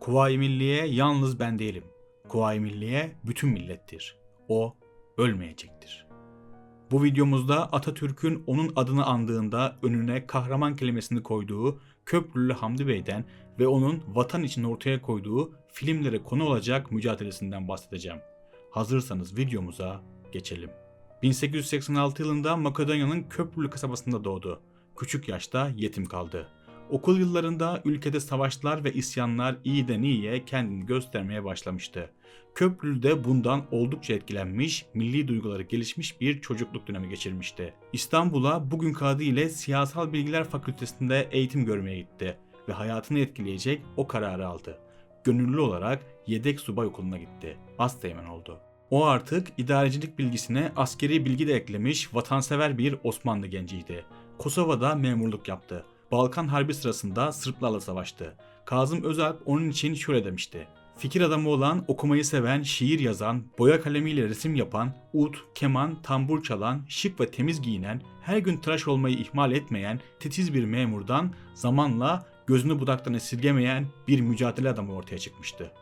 Kuvayi Milliye yalnız ben değilim. Kuvayi Milliye bütün millettir. O ölmeyecektir. Bu videomuzda Atatürk'ün onun adını andığında önüne kahraman kelimesini koyduğu Köprülü Hamdi Bey'den ve onun vatan için ortaya koyduğu filmlere konu olacak mücadelesinden bahsedeceğim. Hazırsanız videomuza geçelim. 1886 yılında Makedonya'nın Köprülü kasabasında doğdu. Küçük yaşta yetim kaldı. Okul yıllarında ülkede savaşlar ve isyanlar iyiden iyiye kendini göstermeye başlamıştı. Köprülü de bundan oldukça etkilenmiş, milli duyguları gelişmiş bir çocukluk dönemi geçirmişti. İstanbul'a bugünkü adıyla Siyasal Bilgiler Fakültesinde eğitim görmeye gitti ve hayatını etkileyecek o kararı aldı. Gönüllü olarak yedek subay okuluna gitti. Asteğmen oldu. O artık idarecilik bilgisine askeri bilgi de eklemiş vatansever bir Osmanlı genciydi. Kosova'da memurluk yaptı. Balkan Harbi sırasında Sırplarla savaştı. Kazım Özalp onun için şöyle demişti. Fikir adamı olan, okumayı seven, şiir yazan, boya kalemiyle resim yapan, ut, keman, tambur çalan, şık ve temiz giyinen, her gün tıraş olmayı ihmal etmeyen, titiz bir memurdan zamanla gözünü budaktan esirgemeyen bir mücadele adamı ortaya çıkmıştı.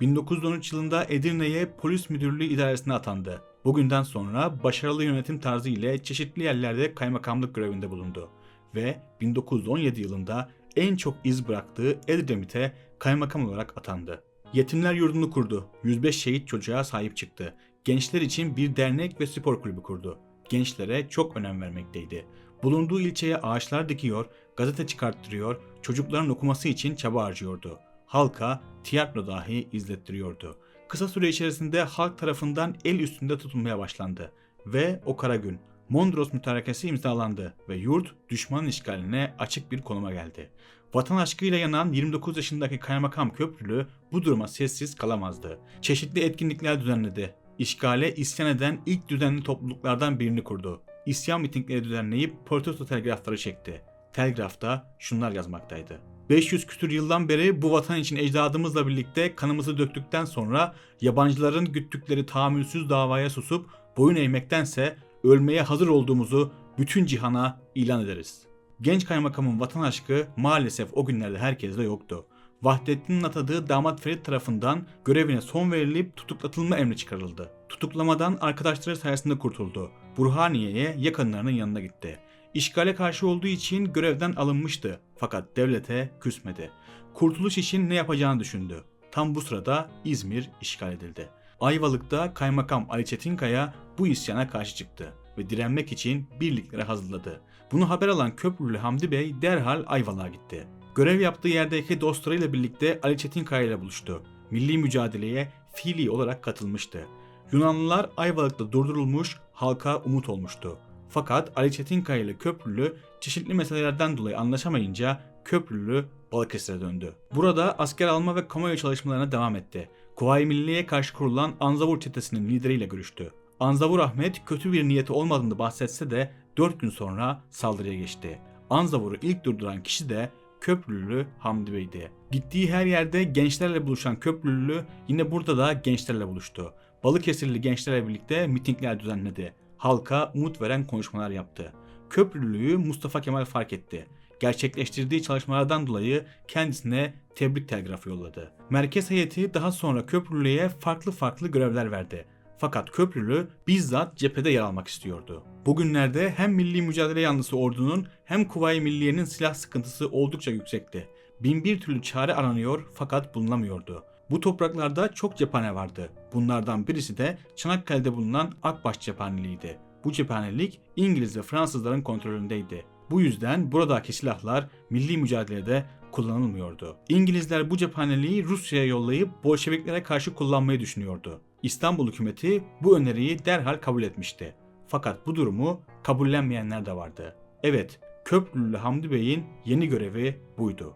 1913 yılında Edirne'ye polis müdürlüğü idaresine atandı. Bugünden sonra başarılı yönetim tarzı ile çeşitli yerlerde kaymakamlık görevinde bulundu ve 1917 yılında en çok iz bıraktığı Edremit'e kaymakam olarak atandı. Yetimler yurdunu kurdu. 105 şehit çocuğa sahip çıktı. Gençler için bir dernek ve spor kulübü kurdu. Gençlere çok önem vermekteydi. Bulunduğu ilçeye ağaçlar dikiyor, gazete çıkarttırıyor, çocukların okuması için çaba harcıyordu. Halka tiyatro dahi izlettiriyordu. Kısa süre içerisinde halk tarafından el üstünde tutulmaya başlandı ve o kara gün Mondros Mütarekesi imzalandı ve yurt düşmanın işgaline açık bir konuma geldi. Vatan aşkıyla yanan 29 yaşındaki Kaymakam Köprülü bu duruma sessiz kalamazdı. Çeşitli etkinlikler düzenledi. İşgale isyan eden ilk düzenli topluluklardan birini kurdu. İsyan mitingleri düzenleyip protesto telgrafları çekti. Telgrafta şunlar yazmaktaydı. 500 küsür yıldan beri bu vatan için ecdadımızla birlikte kanımızı döktükten sonra yabancıların güttükleri tahammülsüz davaya susup boyun eğmektense ölmeye hazır olduğumuzu bütün cihana ilan ederiz. Genç kaymakamın vatan aşkı maalesef o günlerde herkeste yoktu. Vahdettin'in atadığı damat Ferit tarafından görevine son verilip tutuklatılma emri çıkarıldı. Tutuklamadan arkadaşları sayesinde kurtuldu. Burhaniye'ye yakınlarının yanına gitti. İşgale karşı olduğu için görevden alınmıştı fakat devlete küsmedi. Kurtuluş için ne yapacağını düşündü. Tam bu sırada İzmir işgal edildi. Ayvalık'ta kaymakam Ali Çetinkaya bu isyana karşı çıktı ve direnmek için birliklere hazırladı. Bunu haber alan Köprülü Hamdi Bey derhal Ayvalık'a gitti. Görev yaptığı yerdeki dostlarıyla birlikte Ali Çetinkaya ile buluştu. Milli mücadeleye fiili olarak katılmıştı. Yunanlılar Ayvalık'ta durdurulmuş, halka umut olmuştu. Fakat Ali Çetinkaya ile Köprülü çeşitli meselelerden dolayı anlaşamayınca Köprülü Balıkesir'e döndü. Burada asker alma ve kamuoyu çalışmalarına devam etti. Kuvayi Milliye'ye karşı kurulan Anzavur çetesinin lideriyle görüştü. Anzavur Ahmet kötü bir niyeti olmadığını bahsetse de 4 gün sonra saldırıya geçti. Anzavur'u ilk durduran kişi de Köprülü Hamdi Bey'di. Gittiği her yerde gençlerle buluşan Köprülü yine burada da gençlerle buluştu. Balıkesirli gençlerle birlikte mitingler düzenledi. Halka umut veren konuşmalar yaptı. Köprülü'yü Mustafa Kemal fark etti. Gerçekleştirdiği çalışmalardan dolayı kendisine tebrik telgrafı yolladı. Merkez heyeti daha sonra Köprülü'ye farklı farklı görevler verdi. Fakat Köprülü bizzat cephede yer almak istiyordu. Bugünlerde hem milli mücadele yanlısı ordunun hem Kuvayi Milliye'nin silah sıkıntısı oldukça yüksekti. Bin bir türlü çare aranıyor fakat bulunamıyordu. Bu topraklarda çok cephane vardı. Bunlardan birisi de Çanakkale'de bulunan Akbaş cephaneliğiydi. Bu cephanelik İngiliz ve Fransızların kontrolündeydi. Bu yüzden buradaki silahlar milli mücadelede kullanılmıyordu. İngilizler bu cephaneliği Rusya'ya yollayıp Bolşeviklere karşı kullanmayı düşünüyordu. İstanbul hükümeti bu öneriyi derhal kabul etmişti. Fakat bu durumu kabullenmeyenler de vardı. Evet, Köprülü Hamdi Bey'in yeni görevi buydu.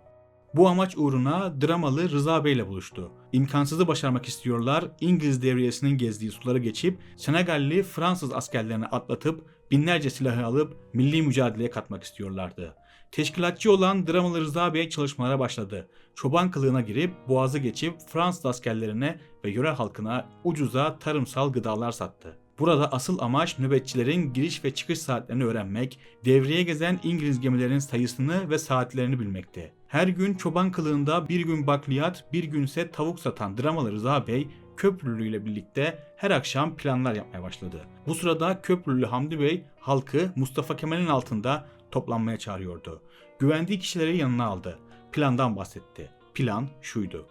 Bu amaç uğruna dramalı Rıza Bey ile buluştu. İmkansızı başarmak istiyorlar, İngiliz devriyesinin gezdiği suları geçip Senegalli Fransız askerlerini atlatıp binlerce silahı alıp milli mücadeleye katmak istiyorlardı. Teşkilatçı olan dramalı Rıza Bey çalışmalara başladı. Çoban kılığına girip boğazı geçip Fransız askerlerine ve yöre halkına ucuza tarımsal gıdalar sattı. Burada asıl amaç nöbetçilerin giriş ve çıkış saatlerini öğrenmek, devreye gezen İngiliz gemilerin sayısını ve saatlerini bilmekti. Her gün çoban kılığında bir gün bakliyat, bir günse tavuk satan dramalı Rıza Bey Köprülü ile birlikte her akşam planlar yapmaya başladı. Bu sırada Köprülü Hamdi Bey halkı Mustafa Kemal'in altında toplanmaya çağırıyordu. Güvendiği kişileri yanına aldı. Plandan bahsetti. Plan şuydu.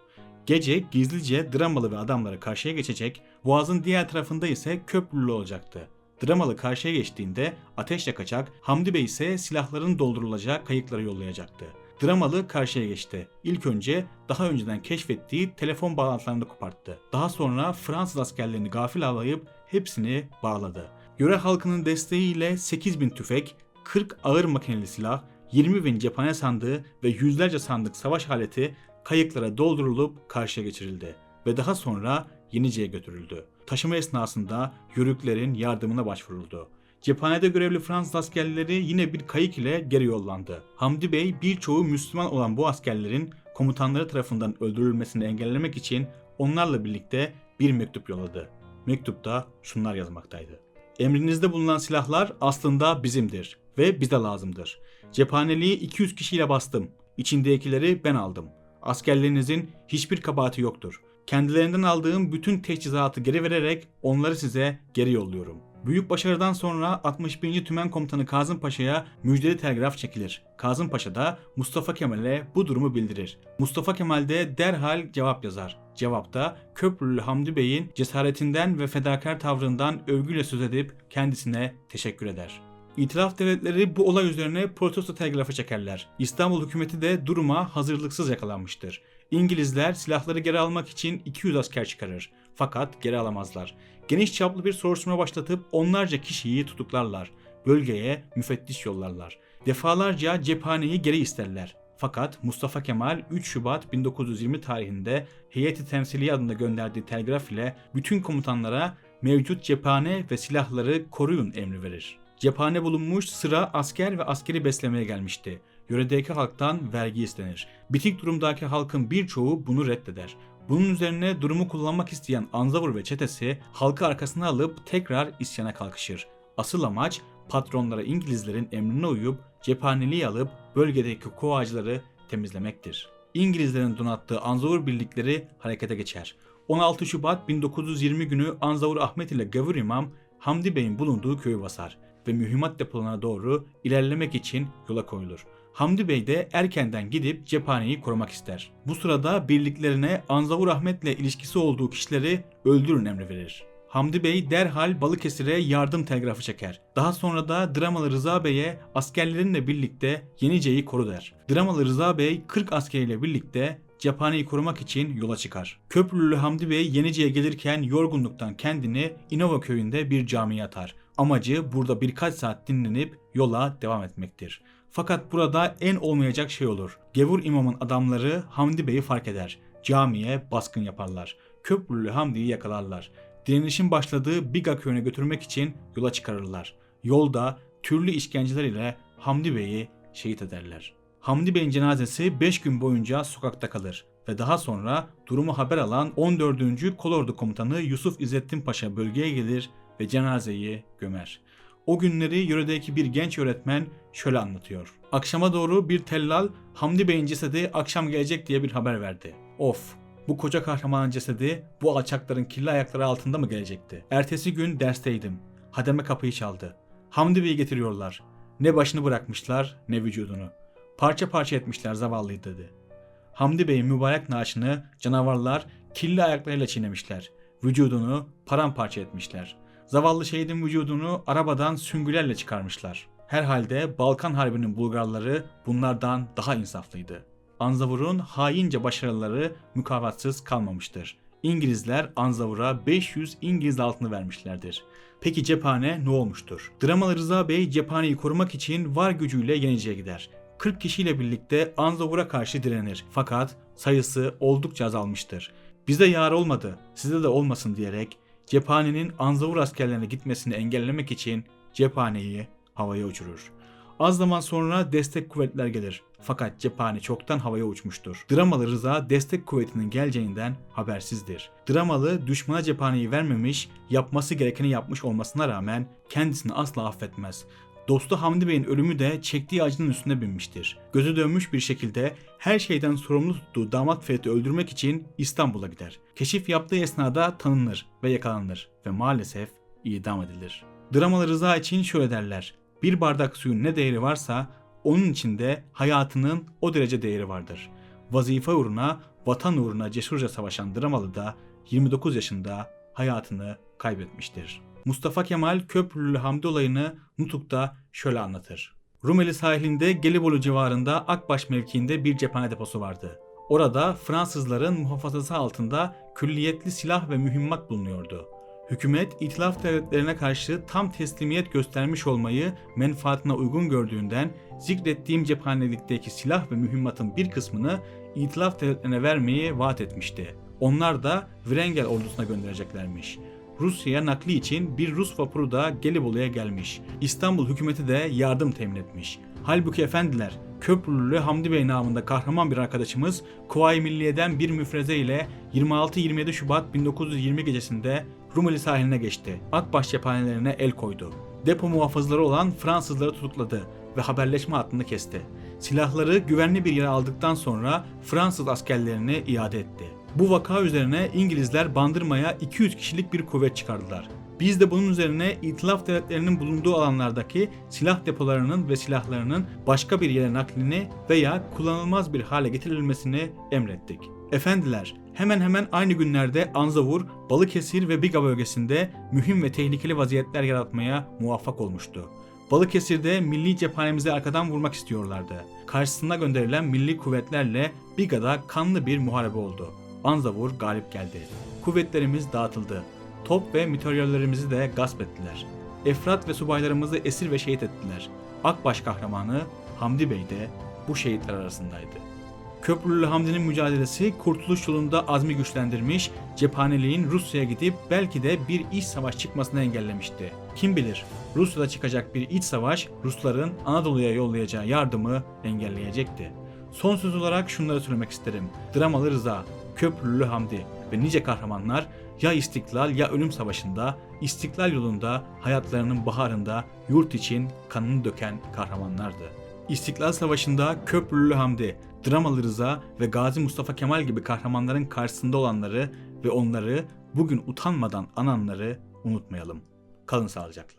Gece gizlice Dramalı ve adamları karşıya geçecek, boğazın diğer tarafında ise Köprülü olacaktı. Dramalı karşıya geçtiğinde ateş yakacak, Hamdi Bey ise silahların doldurulacağı kayıkları yollayacaktı. Dramalı karşıya geçti. İlk önce daha önceden keşfettiği telefon bağlantılarını koparttı. Daha sonra Fransız askerlerini gafil avlayıp hepsini bağladı. Yöre halkının desteğiyle 8000 tüfek, 40 ağır makineli silah, 20 bin cephane sandığı ve yüzlerce sandık savaş aleti kayıklara doldurulup karşıya geçirildi ve daha sonra Yenice'ye götürüldü. Taşıma esnasında yörüklerin yardımına başvuruldu. Cephanede görevli Fransız askerleri yine bir kayık ile geri yollandı. Hamdi Bey birçoğu Müslüman olan bu askerlerin komutanları tarafından öldürülmesini engellemek için onlarla birlikte bir mektup yolladı. Mektupta şunlar yazmaktaydı. Emrinizde bulunan silahlar aslında bizimdir ve bize lazımdır. Cephaneliği 200 kişiyle bastım. İçindekileri ben aldım. Askerlerinizin hiçbir kabahati yoktur. Kendilerinden aldığım bütün teçhizatı geri vererek onları size geri yolluyorum. Büyük başarıdan sonra 61. Tümen Komutanı Kazım Paşa'ya müjdeli telgraf çekilir. Kazım Paşa da Mustafa Kemal'e bu durumu bildirir. Mustafa Kemal de derhal cevap yazar. Cevapta Köprülü Hamdi Bey'in cesaretinden ve fedakar tavrından övgüyle söz edip kendisine teşekkür eder. İtilaf devletleri bu olay üzerine protesto telgrafı çekerler. İstanbul hükümeti de duruma hazırlıksız yakalanmıştır. İngilizler silahları geri almak için 200 asker çıkarır. Fakat geri alamazlar. Geniş çaplı bir soruşturma başlatıp onlarca kişiyi tutuklarlar. Bölgeye müfettiş yollarlar. Defalarca cephaneyi geri isterler. Fakat Mustafa Kemal 3 Şubat 1920 tarihinde heyeti temsiliye adında gönderdiği telgraf ile bütün komutanlara mevcut cephane ve silahları koruyun emri verir. Cephane bulunmuş sıra asker ve askeri beslemeye gelmişti. Yöredeki halktan vergi istenir. Bitik durumdaki halkın birçoğu bunu reddeder. Bunun üzerine durumu kullanmak isteyen Anzavur ve çetesi halkı arkasına alıp tekrar isyana kalkışır. Asıl amaç patronlara İngilizlerin emrine uyup cephaneliği alıp bölgedeki kovacıları temizlemektir. İngilizlerin donattığı Anzavur birlikleri harekete geçer. 16 Şubat 1920 günü Anzavur Ahmet ile Gavur İmam Hamdi Bey'in bulunduğu köyü basar ve mühimmat depolarına doğru ilerlemek için yola koyulur. Hamdi Bey de erkenden gidip cephaneyi korumak ister. Bu sırada birliklerine Anzavur Ahmet'le ilişkisi olduğu kişileri öldürün emri verir. Hamdi Bey derhal Balıkesir'e yardım telgrafı çeker. Daha sonra da Dramalı Rıza Bey'e askerlerinle birlikte Yenice'yi koru der. Dramalı Rıza Bey 40 askeriyle birlikte cephaneyi korumak için yola çıkar. Köprülü Hamdi Bey Yenice'ye gelirken yorgunluktan kendini İnova köyünde bir camiye atar. Amacı burada birkaç saat dinlenip yola devam etmektir. Fakat burada en olmayacak şey olur. Gevur imamın adamları Hamdi Bey'i fark eder. Camiye baskın yaparlar. Köprülü Hamdi'yi yakalarlar. Direnişin başladığı Biga köyüne götürmek için yola çıkarırlar. Yolda türlü işkenceler ile Hamdi Bey'i şehit ederler. Hamdi Bey'in cenazesi 5 gün boyunca sokakta kalır ve daha sonra durumu haber alan 14. Kolordu Komutanı Yusuf İzzettin Paşa bölgeye gelir ve cenazeyi gömer. O günleri yöredeki bir genç öğretmen şöyle anlatıyor. Akşama doğru bir tellal Hamdi Bey'in cesedi akşam gelecek diye bir haber verdi. Of bu koca kahramanın cesedi bu alçakların kirli ayakları altında mı gelecekti? Ertesi gün dersteydim. Hademe kapıyı çaldı. Hamdi Bey'i getiriyorlar. Ne başını bırakmışlar ne vücudunu. Parça parça etmişler zavallıyı dedi. Hamdi Bey'in mübarek naaşını canavarlar kirli ayaklarıyla çiğnemişler. Vücudunu paramparça etmişler. Zavallı şehidin vücudunu arabadan süngülerle çıkarmışlar. Herhalde Balkan Harbi'nin Bulgarları bunlardan daha insaflıydı. Anzavur'un haince başarıları mukavatsız kalmamıştır. İngilizler Anzavur'a 500 İngiliz altını vermişlerdir. Peki cephane ne olmuştur? Dramalı Rıza Bey cephaneyi korumak için var gücüyle Yenice'ye gider. 40 kişiyle birlikte Anzavur'a karşı direnir. Fakat sayısı oldukça azalmıştır. Bize yar olmadı, size de olmasın diyerek cephanenin Anzavur askerlerine gitmesini engellemek için cephaneyi havaya uçurur. Az zaman sonra destek kuvvetler gelir. Fakat cephane çoktan havaya uçmuştur. Dramalı Rıza destek kuvvetinin geleceğinden habersizdir. Dramalı düşmana cephaneyi vermemiş, yapması gerekeni yapmış olmasına rağmen kendisini asla affetmez. Dostu Hamdi Bey'in ölümü de çektiği acının üstüne binmiştir. Gözü dönmüş bir şekilde her şeyden sorumlu tuttuğu damat Ferit'i öldürmek için İstanbul'a gider. Keşif yaptığı esnada tanınır ve yakalanır ve maalesef idam edilir. Dramalı Rıza için şöyle derler. Bir bardak suyun ne değeri varsa onun içinde hayatının o derece değeri vardır. Vazife uğruna, vatan uğruna cesurca savaşan Dramalı da 29 yaşında hayatını kaybetmiştir. Mustafa Kemal Köprülü Hamdi olayını Nutuk'ta şöyle anlatır. Rumeli sahilinde Gelibolu civarında Akbaş mevkiinde bir cephane deposu vardı. Orada Fransızların muhafazası altında külliyetli silah ve mühimmat bulunuyordu. Hükümet itilaf devletlerine karşı tam teslimiyet göstermiş olmayı menfaatine uygun gördüğünden zikrettiğim cephanelikteki silah ve mühimmatın bir kısmını itilaf devletlerine vermeyi vaat etmişti. Onlar da Vrengel ordusuna göndereceklermiş. Rusya'ya nakli için bir Rus vapuru da Gelibolu'ya gelmiş. İstanbul hükümeti de yardım temin etmiş. Halbuki efendiler, Köprülü Hamdi Bey namında kahraman bir arkadaşımız Kuvayi Milliye'den bir müfreze ile 26-27 Şubat 1920 gecesinde Rumeli sahiline geçti. Akbaş cephanelerine el koydu. Depo muhafızları olan Fransızları tutukladı ve haberleşme hattını kesti. Silahları güvenli bir yere aldıktan sonra Fransız askerlerini iade etti. Bu vaka üzerine İngilizler Bandırma'ya 200 kişilik bir kuvvet çıkardılar. Biz de bunun üzerine İtilaf devletlerinin bulunduğu alanlardaki silah depolarının ve silahlarının başka bir yere naklini veya kullanılmaz bir hale getirilmesini emrettik. Efendiler, hemen hemen aynı günlerde Anzavur, Balıkesir ve Biga bölgesinde mühim ve tehlikeli vaziyetler yaratmaya muvaffak olmuştu. Balıkesir'de milli cephanemizi arkadan vurmak istiyorlardı. Karşısına gönderilen milli kuvvetlerle Biga'da kanlı bir muharebe oldu. Anzavur galip geldi. Kuvvetlerimiz dağıtıldı. Top ve materyallerimizi de gasp ettiler. Efrat ve subaylarımızı esir ve şehit ettiler. Akbaş kahramanı Hamdi Bey de bu şehitler arasındaydı. Köprülü Hamdi'nin mücadelesi kurtuluş yolunda azmi güçlendirmiş, cephaneliğin Rusya'ya gidip belki de bir iç savaş çıkmasını engellemişti. Kim bilir Rusya'da çıkacak bir iç savaş Rusların Anadolu'ya yollayacağı yardımı engelleyecekti. Son söz olarak şunları söylemek isterim. Dramalı Rıza, Köprülü Hamdi ve nice kahramanlar ya istiklal ya ölüm savaşında, istiklal yolunda hayatlarının baharında yurt için kanını döken kahramanlardı. İstiklal Savaşı'nda Köprülü Hamdi, Dramalı Rıza ve Gazi Mustafa Kemal gibi kahramanların karşısında olanları ve onları bugün utanmadan ananları unutmayalım. Kalın sağlıcakla.